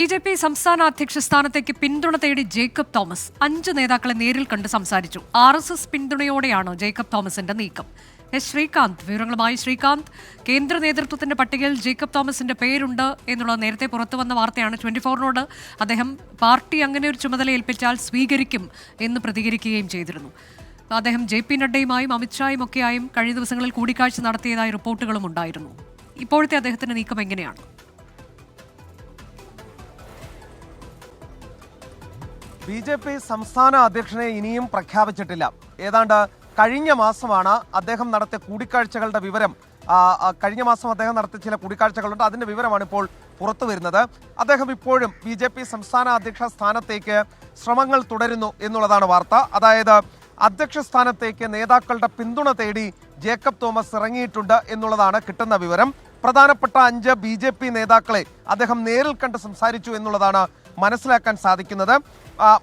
B J P സംസ്ഥാന അധ്യക്ഷ സ്ഥാനത്തേക്ക് പിന്തുണ തേടി ജേക്കബ് തോമസ് അഞ്ച് നേതാക്കളെ നേരിൽ കണ്ട് സംസാരിച്ചു. ആർ എസ് എസ് പിന്തുണയോടെയാണ് ജേക്കബ് തോമസിന്റെ നീക്കം. എസ് ശ്രീകാന്ത് വിവരങ്ങളുമായി ശ്രീകാന്ത്. കേന്ദ്ര നേതൃത്വത്തിന്റെ പട്ടികയിൽ ജേക്കബ് തോമസിന്റെ പേരുണ്ട് എന്നുള്ള നേരത്തെ പുറത്തു വന്ന വാർത്തയാണ് ട്വന്റി ഫോറിനോട്. അദ്ദേഹം പാർട്ടി അങ്ങനെ ഒരു ചുമതല ഏൽപ്പിച്ചാൽ സ്വീകരിക്കും എന്ന് പ്രതികരിക്കുകയും ചെയ്തിരുന്നു. അദ്ദേഹം ജെ പി നഡ്ഡയുമായും അമിത്ഷായും ഒക്കെയായും കഴിഞ്ഞ ദിവസങ്ങളിൽ കൂടിക്കാഴ്ച നടത്തിയതായി റിപ്പോർട്ടുകളും ഉണ്ടായിരുന്നു ഇപ്പോഴത്തെ അദ്ദേഹത്തിന്റെ നീക്കം എങ്ങനെയാണ്? ബി ജെ പി സംസ്ഥാന അധ്യക്ഷനെ ഇനിയും പ്രഖ്യാപിച്ചിട്ടില്ല. ഏതാണ്ട് കഴിഞ്ഞ മാസമാണ് അദ്ദേഹം നടത്തിയ കൂടിക്കാഴ്ചകളുടെ വിവരം. കഴിഞ്ഞ മാസം അദ്ദേഹം നടത്തിയ ചില കൂടിക്കാഴ്ചകളുണ്ട്. അതിന്റെ വിവരമാണ് ഇപ്പോൾ പുറത്തു വരുന്നത്. അദ്ദേഹം ഇപ്പോഴും ബി ജെ പി സംസ്ഥാന അധ്യക്ഷ സ്ഥാനത്തേക്ക് ശ്രമങ്ങൾ തുടരുന്നു എന്നുള്ളതാണ് വാർത്ത. അതായത് അധ്യക്ഷ സ്ഥാനത്തേക്ക് നേതാക്കളുടെ പിന്തുണ തേടി ജേക്കബ് തോമസ് ഇറങ്ങിയിട്ടുണ്ട് എന്നുള്ളതാണ് കിട്ടുന്ന വിവരം. പ്രധാനപ്പെട്ട അഞ്ച് ബി ജെ പി നേതാക്കളെ അദ്ദേഹം നേരിൽ കണ്ട് സംസാരിച്ചു എന്നുള്ളതാണ് മനസ്സിലാക്കാൻ സാധിക്കുന്നത്.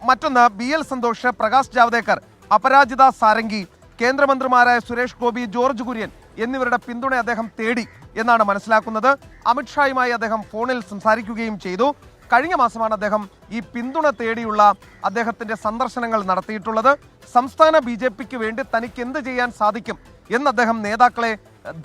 മറ്റൊന്ന് ബി എൽ സന്തോഷ് പ്രകാശ് ജാവ്ദേക്കർ അപരാജിത സാരംഗി കേന്ദ്രമന്ത്രിമാരായ സുരേഷ് ഗോപി ജോർജ് കുര്യൻ എന്നിവരുടെ പിന്തുണ അദ്ദേഹം തേടി എന്നാണ് മനസ്സിലാക്കുന്നത്. അമിത്ഷായുമായി അദ്ദേഹം ഫോണിൽ സംസാരിക്കുകയും ചെയ്തു. കഴിഞ്ഞ മാസമാണ് അദ്ദേഹം ഈ പിന്തുണ തേടിയുള്ള അദ്ദേഹത്തിന്റെ സന്ദർശനങ്ങൾ നടത്തിയിട്ടുള്ളത്. സംസ്ഥാന ബി വേണ്ടി തനിക്ക് എന്ത് ചെയ്യാൻ സാധിക്കും എന്ന് അദ്ദേഹം നേതാക്കളെ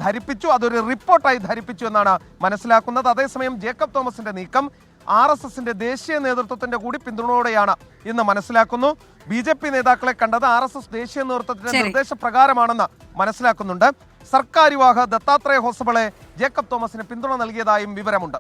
ധരിപ്പിച്ചു അതൊരു റിപ്പോർട്ടായി ധരിപ്പിച്ചു എന്നാണ് മനസ്സിലാക്കുന്നത്. അതേസമയം ജേക്കബ് തോമസിന്റെ നീക്കം ആർ എസ് എസിന്റെ ദേശീയ നേതൃത്വത്തിന്റെ കൂടി പിന്തുണയോടെയാണ് ഇന്ന് മനസ്സിലാക്കുന്നു. ബി ജെ പി നേതാക്കളെ കണ്ടത് ആർ എസ് എസ് ദേശീയ നേതൃത്വത്തിന്റെ നിർദ്ദേശപ്രകാരമാണെന്ന് മനസ്സിലാക്കുന്നുണ്ട്. സർക്കാർ വിവാഹ ദത്താത്രേയ ഹോസബിളെ ജേക്കബ് തോമസിന് പിന്തുണ നൽകിയതായും വിവരമുണ്ട്.